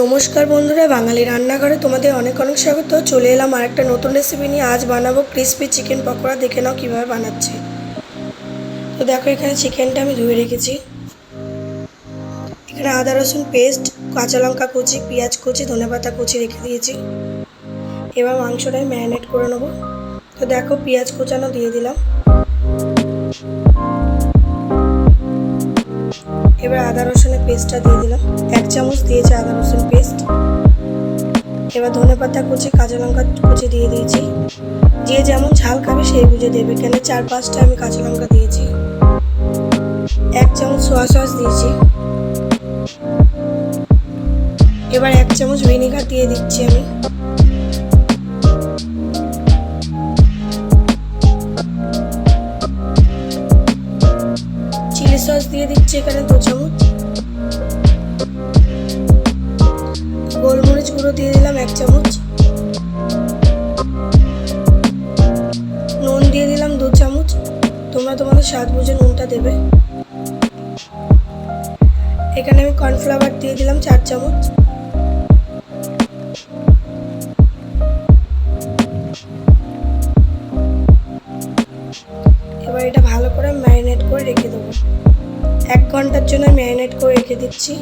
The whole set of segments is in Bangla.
নমস্কার বন্ধুরা, বাঙালি রান্নাঘরে তোমাদের অনেক অনেক স্বাগত। চলে এলাম আর একটা নতুন রেসিপি নিয়ে। আজ বানাবো ক্রিসপি চিকেন পকোড়া। দেখে নাও কীভাবে বানাচ্ছি। তো দেখো, এখানে চিকেনটা আমি ধুয়ে রেখেছি। এখানে আদা, রসুন পেস্ট কাঁচা লঙ্কা কুচি, পেঁয়াজ কুচি, ধনেপাতা কুচি রেখে দিয়েছি। এবার মাংসটা ম্যারিনেট করে নেব। তো দেখো, পেঁয়াজ কুচানো দিয়ে দিলাম। এবার আদা রসুনের পেস্টটা দিয়ে দিলাম। এক চামচ দিয়েছি আদা রসুন পেস্ট এবার ধনে পাতা কুচি, কাঁচা লঙ্কা কুচি দিয়ে দিয়েছি। যে যেমন ঝাল খাবে সেই বুঝে দেবে, কেন চার পাঁচটা আমি কাঁচা লঙ্কা দিয়েছি। এক চামচ সোয়া সস দিয়েছি। এবার এক চামচ ভিনেগার দিয়ে দিচ্ছি আমি। সস দিয়ে দিচ্ছি এখানে দু চামচ। গোলমরিচ গুঁড়ো দিয়ে দিলাম এক চামচ। নুন দিয়ে দিলাম দু চামচ। তোমরা তোমাদের স্বাদ বুঝে নুনটা দেবে। এখানে আমি কর্নফ্লাওয়ার দিয়ে দিলাম চার চামচ। ম্যারিনেট করে রেখে দেবো। এক ঘণ্টার জন্য ম্যারিনেট করে রেখে দিচ্ছি।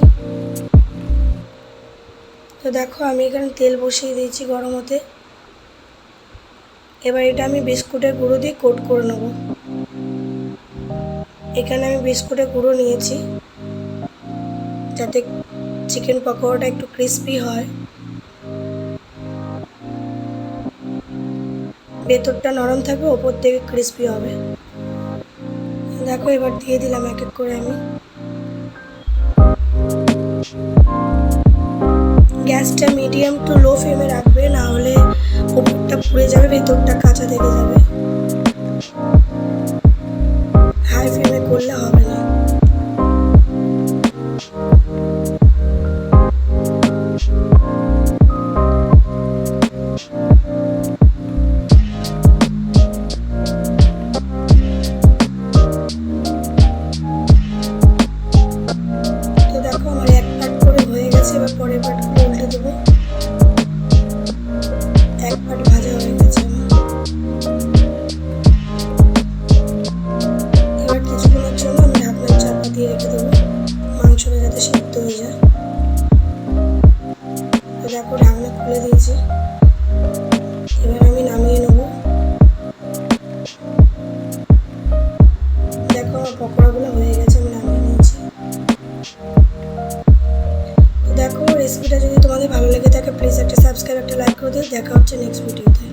তো দেখো, আমি এখানে তেল বসিয়ে দিয়েছি গরম হতে। এবার এটা আমি বিস্কুটের গুঁড়ো দিয়ে কোট করে নেব। এখানে আমি বিস্কুটের গুঁড়ো নিয়েছি, যাতে চিকেন পকোড়াটা একটু ক্রিস্পি হয়। ভেতরটা নরম থাকবে, ওপর থেকে ক্রিস্পি হবে। দেখো, এবার দিয়ে দিলাম এক এক করে আমি। গ্যাসটা মিডিয়াম টু লো ফ্লেমে রাখবে, না হলে ওপরটা পুড়ে যাবে, ভেতরটা কাঁচা থেকে যাবে। দেবো। এক ভাজা হয়ে গেছে এবার কিছুক্ষণের জন্য আমি ঢাকনার চাপা দিয়ে রেখে দেবো। মাংসটা যাতে সিদ্ধ হয়ে যায়। দেখো ঢাকনা খুলে দিয়েছি। এবার আমি নামিয়ে নেব। দেখো আমার পকোড়াগুলো যদি ভালো লেগে থাকে প্লিজ একটা সাবস্ক্রাইব একটা লাইক করে দিও। দেখা হচ্ছে নেক্সট ভিডিওতে